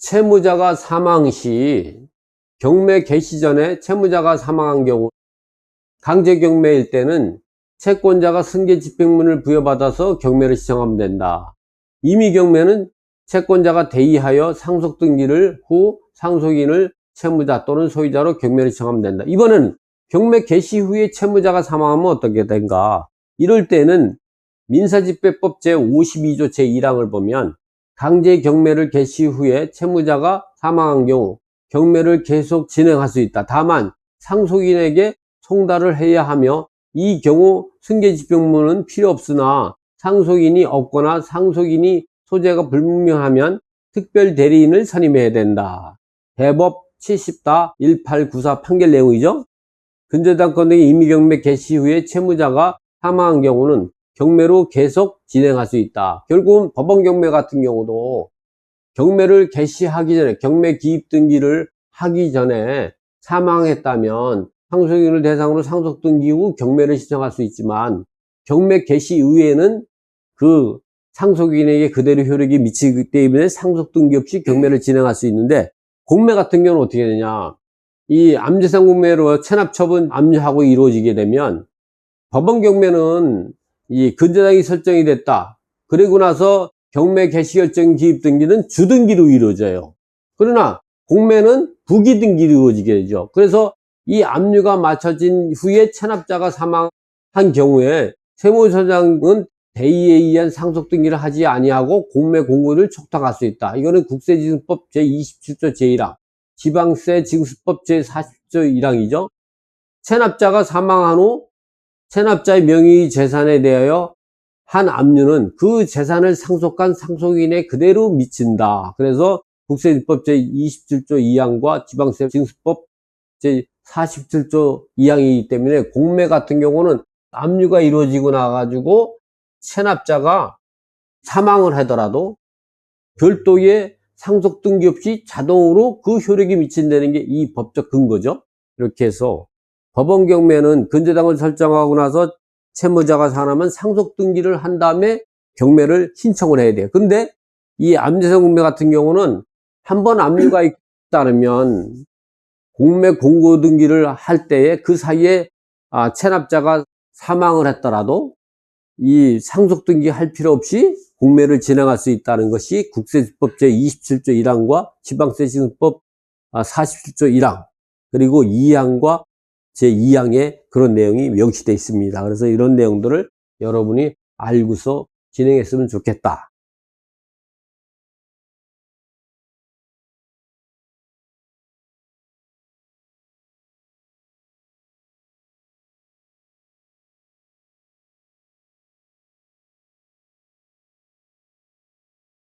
채무자가 사망 시 경매 개시 전에 채무자가 사망한 경우 강제 경매일 때는 채권자가 승계 집행문을 부여받아서 경매를 시청하면 된다. 임의 경매는 채권자가 대의하여 상속 등기를 후 상속인을 채무자 또는 소유자로 경매를 시청하면 된다. 이번엔 경매 개시 후에 채무자가 사망하면 어떻게 된가? 이럴 때는 민사집배법 제52조 제1항을 보면 강제 경매를 개시 후에 채무자가 사망한 경우 경매를 계속 진행할 수 있다. 다만 상속인에게 송달을 해야 하며 이 경우 승계집행문은 필요 없으나 상속인이 없거나 상속인이 소재가 불분명하면 특별 대리인을 선임해야 된다. 대법 70다 1894 판결 내용이죠. 근저당 건등의 임의경매 개시 후에 채무자가 사망한 경우는 경매로 계속 진행할 수 있다. 결국은 법원 경매 같은 경우도 경매를 개시하기 전에 경매 기입 등기를 하기 전에 사망했다면 상속인을 대상으로 상속 등기 후 경매를 신청할 수 있지만 경매 개시 이후에는 그 상속인에게 그대로 효력이 미치기 때문에 상속 등기 없이 경매를 진행할 수 있는데 공매 같은 경우는 어떻게 되냐 이 암재산 공매로 체납 처분 압류하고 이루어지게 되면 법원 경매는 이 근저당이 설정이 됐다. 그리고 나서 경매 개시 결정 기입 등기는 주등기로 이루어져요. 그러나 공매는 부기등기로 이루어지게 되죠. 그래서 이 압류가 맞춰진 후에 체납자가 사망한 경우에 세무서장은 대의에 의한 상속 등기를 하지 아니하고 공매 공고를 촉탁할 수 있다. 이거는 국세지승법 제27조 제1항, 지방세 징수법 제40조 1항이죠. 체납자가 사망한 후 체납자의 명의 재산에 대하여 한 압류는 그 재산을 상속한 상속인에 그대로 미친다. 그래서 국세지법 제27조 2항과 지방세 징수법 제47조 2항이기 때문에 공매 같은 경우는 압류가 이루어지고 나가지고 체납자가 사망을 하더라도 별도의 상속 등기 없이 자동으로 그 효력이 미친다는 게 이 법적 근거죠. 이렇게 해서 법원 경매는 근저당을 설정하고 나서 채무자가 사람은 상속 등기를 한 다음에 경매를 신청을 해야 돼요. 근데 이 암재산 공매 같은 경우는 한 번 압류가 있다면 공매 공고 등기를 할 때에 그 사이에 아, 체납자가 사망을 했더라도 이 상속 등기 할 필요 없이 공매를 진행할 수 있다는 것이 국세지법 제27조 1항과 지방세징법 47조 1항 그리고 2항과 제2항에 그런 내용이 명시되어 있습니다. 그래서 이런 내용들을 여러분이 알고서 진행했으면 좋겠다.